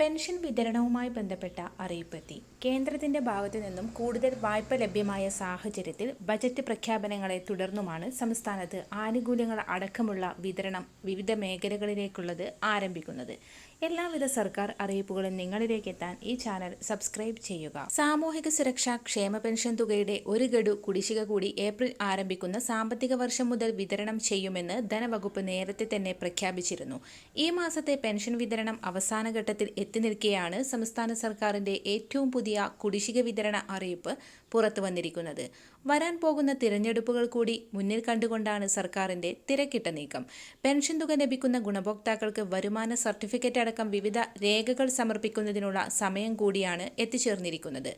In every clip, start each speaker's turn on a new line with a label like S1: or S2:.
S1: Pension വിതരണവുമായി ബന്ധപ്പെട്ട അറിയിപ്പെത്തി. കേന്ദ്രത്തിന്റെ ഭാഗത്തു നിന്നും കൂടുതൽ വായ്പ ലഭ്യമായ സാഹചര്യത്തിൽ ബജറ്റ് പ്രഖ്യാപനങ്ങളെ തുടർന്നുമാണ് സംസ്ഥാനത്ത് ആനുകൂല്യങ്ങൾ അടക്കമുള്ള വിതരണം വിവിധ മേഖലകളിലേക്കുള്ളത് ആരംഭിക്കുന്നത്. എല്ലാവിധ സർക്കാർ അറിയിപ്പുകളും നിങ്ങളിലേക്ക് എത്താൻ ഈ ചാനൽ സബ്സ്ക്രൈബ് ചെയ്യുക. സാമൂഹിക സുരക്ഷാ ക്ഷേമ പെൻഷൻ തുകയുടെ ഒരു ഗഡു കുടിശ്ശിക കൂടി ഏപ്രിൽ ആരംഭിക്കുന്ന സാമ്പത്തിക വർഷം മുതൽ വിതരണം ചെയ്യുമെന്ന് ധനവകുപ്പ് നേരത്തെ തന്നെ പ്രഖ്യാപിച്ചിരുന്നു. ഈ മാസത്തെ പെൻഷൻ വിതരണം അവസാന ഘട്ടത്തിൽ എത്തി നിൽക്കെയാണ് സംസ്ഥാന സർക്കാരിന്റെ ഏറ്റവും പുതിയ കുടിശ്ശിക വിതരണ അറിയിപ്പ് പുറത്തു വന്നിരിക്കുന്നത്. വരാൻ പോകുന്ന തിരഞ്ഞെടുപ്പുകൾ കൂടി മുന്നിൽ കണ്ടുകൊണ്ടാണ് സർക്കാരിന്റെ തിരക്കിട്ട നീക്കം. പെൻഷൻ തുക ലഭിക്കുന്ന ഗുണഭോക്താക്കൾക്ക് വരുമാന സർട്ടിഫിക്കറ്റ് അടക്കം വിവിധ രേഖകൾ സമർപ്പിക്കുന്നതിനുള്ള സമയം കൂടിയാണ് എത്തിച്ചേർന്നിരിക്കുന്നത്.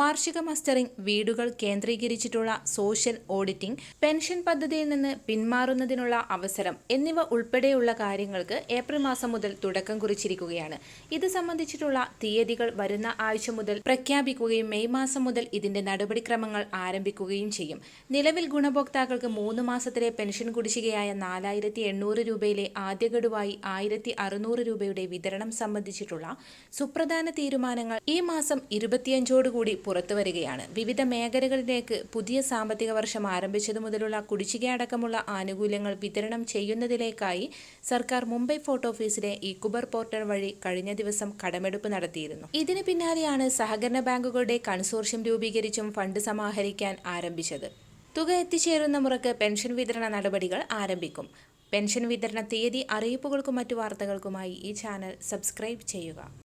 S1: വാർഷിക മസ്റ്ററിംഗ് വീടുകൾ കേന്ദ്രീകരിച്ചിട്ടുള്ള സോഷ്യൽ ഓഡിറ്റിംഗ് പെൻഷൻ പദ്ധതിയിൽ നിന്ന് പിന്മാറുന്നതിനുള്ള അവസരം എന്നിവ ഉൾപ്പെടെയുള്ള കാര്യങ്ങൾക്ക് ഏപ്രിൽ മാസം മുതൽ തുടക്കം കുറിച്ചിരിക്കുകയാണ്. ഇത് സംബന്ധിച്ചിട്ടുള്ള തീയതികൾ വരുന്ന ആഴ്ച മുതൽ പ്രഖ്യാപിക്കുകയും മെയ് മാസം മുതൽ ഇതിന്റെ നടപടിക്രമങ്ങൾ ആരംഭിക്കുകയും ചെയ്യും. നിലവിൽ ഗുണഭോക്താക്കൾക്ക് മൂന്ന് മാസത്തിലെ പെൻഷൻ കുടിശ്ശികയായ നാലായിരത്തി എണ്ണൂറ് രൂപയിലെ ആദ്യ ഗഡുവായി ആയിരത്തി അറുന്നൂറ് രൂപയുടെ വിതരണം സംബന്ധിച്ചിട്ടുള്ള സുപ്രധാന തീരുമാനങ്ങൾ ഈ മാസം ഇരുപത്തിയഞ്ചോടുകൂടി പുറത്തുവരികയാണ്. വിവിധ മേഖലകളിലേക്ക് പുതിയ സാമ്പത്തിക വർഷം ആരംഭിച്ചതു മുതലുള്ള കുടിശ്ശികയടക്കമുള്ള ആനുകൂല്യങ്ങൾ വിതരണം ചെയ്യുന്നതിലേക്കായി സർക്കാർ മുംബൈ ഫോർട്ട് ഓഫീസിലെ ഈ കുബർ പോർട്ടൽ വഴി കഴിഞ്ഞ ദിവസം കടമെടുപ്പ് നടത്തിയിരുന്നു. ഇതിന് പിന്നാലെയാണ് സഹകരണ ബാങ്കുകളുടെ കൺസോർഷ്യം രൂപീകരിച്ചും ഫണ്ട് സമാഹരിക്കാൻ ആരംഭിച്ചത്. തുക എത്തിച്ചേരുന്ന മുറക്ക് പെൻഷൻ വിതരണ നടപടികൾ ആരംഭിക്കും. പെൻഷൻ വിതരണ തീയതി അറിയിപ്പുകൾക്കും മറ്റു വാർത്തകൾക്കുമായി ഈ ചാനൽ സബ്സ്ക്രൈബ് ചെയ്യുക.